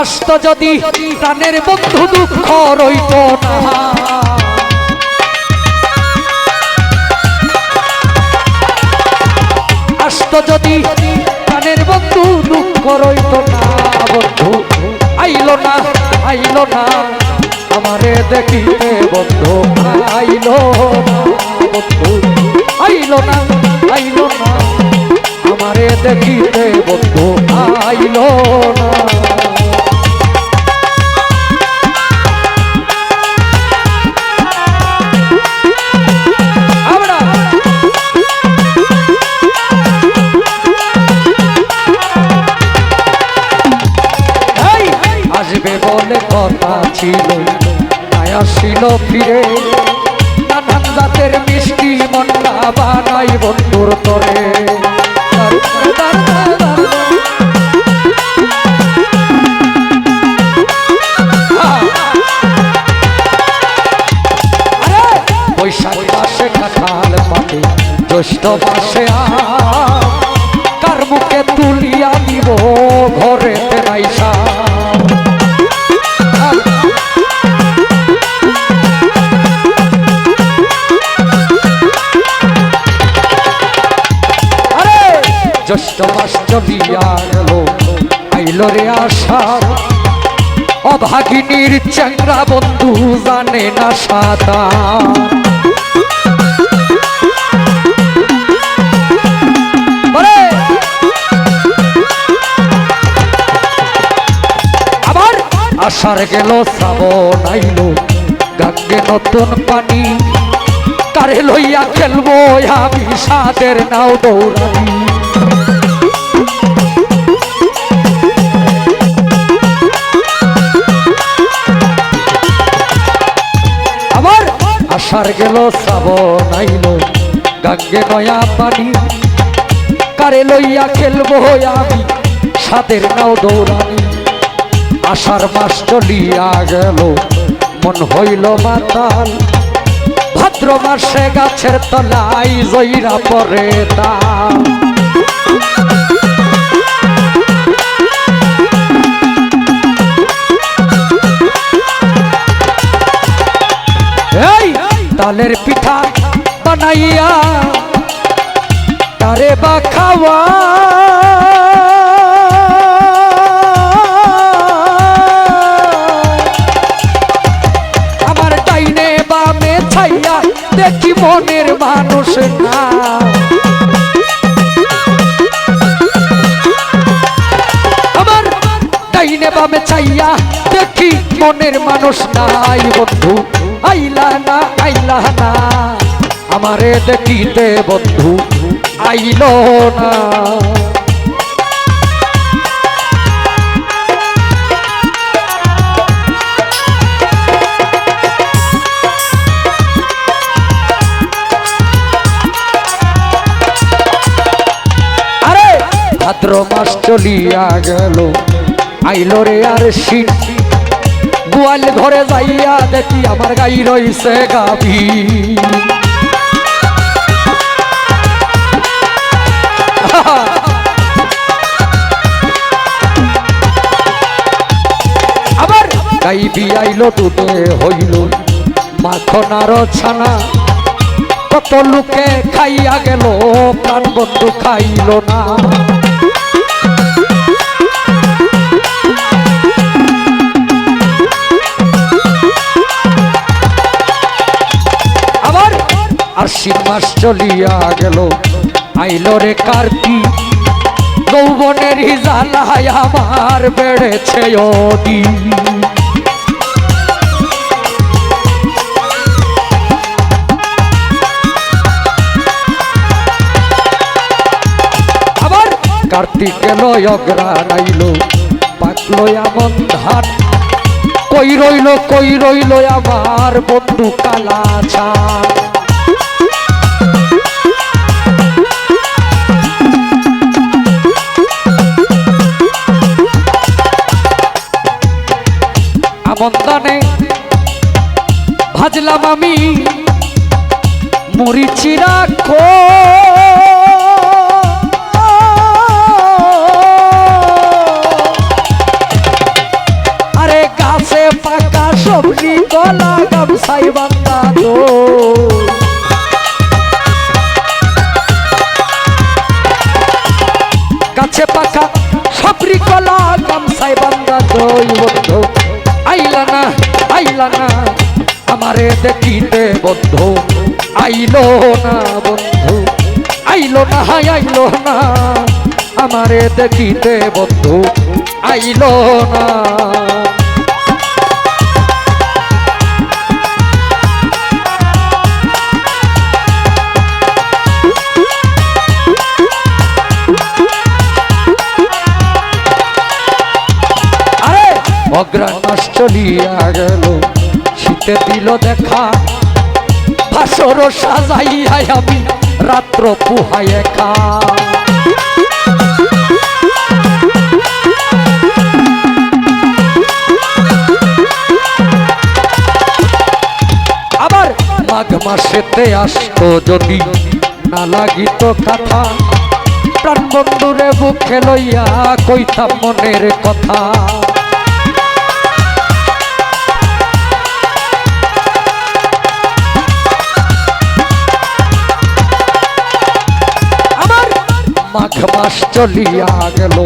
আসত যদি প্রাণের বন্ধু দুঃখ রইত না। আসত যদি প্রাণের বন্ধু দুঃখ রইত না, বন্ধু, আইলো না আইলো না। আমারে দেখিতে বন্ধু, আইলো বন্ধু, আইলো না আইলো না। আমারে দেখিতে বন্ধু, আইলো না। কথা ছিল, তাই আসিল ফিরে। নানান জাতের মিষ্টি মন্ডা বানাই বন্ধুর তরে। বৈশাখ মাসে কাঁঠাল পাতে জ্যৈষ্ঠ মাসে কার মুখে তুলিয়া দিব মাস চলিয়া গেল আইল রে আষাঢ় অভাগিনীর চ্যাংরা বন্ধু জানে না বলে, আবার গেল শ্রাবণ আইল গাঙ্গে নতুন পানি। কারে লইয়া খেলব আমি সাদের নাও দৌড়ানি আষাঢ় গেল, শ্রাবণ আইল। গাঙ্গে নয়া পানি কারে লইয়া খেলব আমি? সাদের নাও দৌড়ানি। আষাঢ় মাস চলিয়া গেল, মন হইল মাতাল। ভাদ্র মাসে গাছের তলাই জইরা পরে তা বা খাওয়া। আমার ডাইনে বামে ছাইয়া দেখি মনের মানুষ না। আমার ডাইনে বামে চাইয়া দেখি মনের মানুষ নাই বন্ধু। আইলা না আইলা না। আমারে দেখিতে বন্ধু। আইল না। ভাদ্র মাস চলিয়া গেল। আইলো রে আর শীত গোয়াল ঘরে যাইয়া দেখি আমার গাই রইছে গাভী। গাই বিয়াইলো দুধে হইল মাখন আর ছানা। কত লোকে খাইয়া গেল, প্রাণ বন্ধু খাইল না। আবার আশ্বিন মাস চলিয়া গেল, আইল রে কার্তি যৌবনের জ্বালায় আমার বেড়েছে অদি কার্তিক আইল। পাকলো এমন ধান। কই রইল কই রইল আমার বন্ধু কালা ছান। আমন দানে ভাজলাম আমি মরিচিরা ব্যবসায় বাংলা তো কাছে পাখা সবরি কলা গামসায় বাংলা দই বন্ধু। আইলা না আইলা না, আমারে দেখিতে বন্ধু আইলো না বন্ধু, আইলো না হাই আইলো না, আমারে দেখিতে বন্ধু আইলো না। অগ্রাণ মাস চলিয়া গেল। শীতে দিল দেখা আমি রাত্র পুহাই একা। আবার মাঘ মাসেতে আসতো যদি না লাগিত কথা প্রাণ বন্ধুরে বুকে লইয়া কইতাম মনের কথা। মাঘ মাস চলিয়া গেল।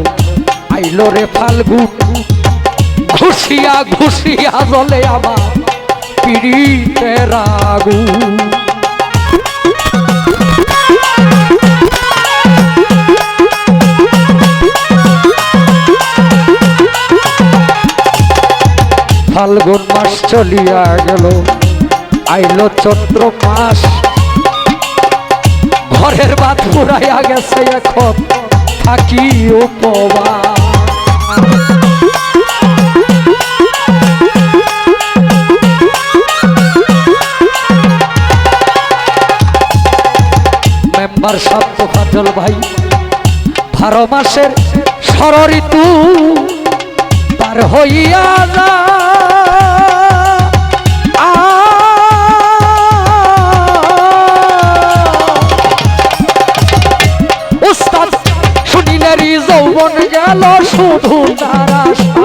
আইলো রে ফাল্গুন, ঘুষিয়া ঘুষিয়া জলে আমার পিড়িতের আগুন ফাল্গুন মাস চলিয়া গেল, আইলো চৈত্র মাস ঘরের বাদ পুরাইয়া গেছে এখন। থাকি উপবাস। মেম্বার সাপ্ত ফাজল ভাই, বারো মাসের ষড় ঋতু পার হইয়া যা গেল শুধু তার আশা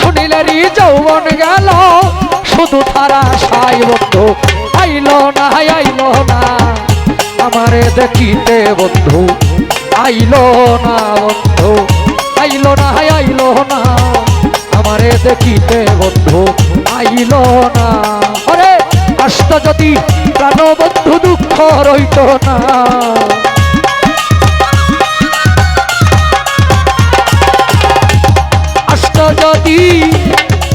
শুনিলেরই যৌবন গেল, শুধু তারা সাই বন্ধু। আইল না আইল না, আমারে দেখিতে বন্ধু। আইল না বন্ধু, আইল না আইল না, আমারে দেখিতে বন্ধু। আইল না। আসত যদি প্রাণবন্ধু দুঃখ রইত না। কষ্ট যদি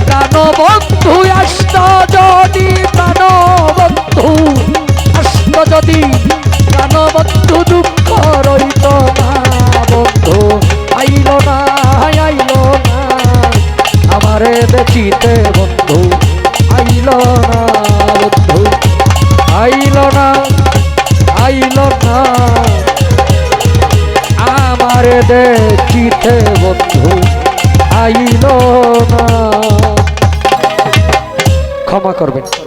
প্রাণবন্ধু আষ্ট দেখিতে বন্ধু আইল না। ক্ষমা করবেন।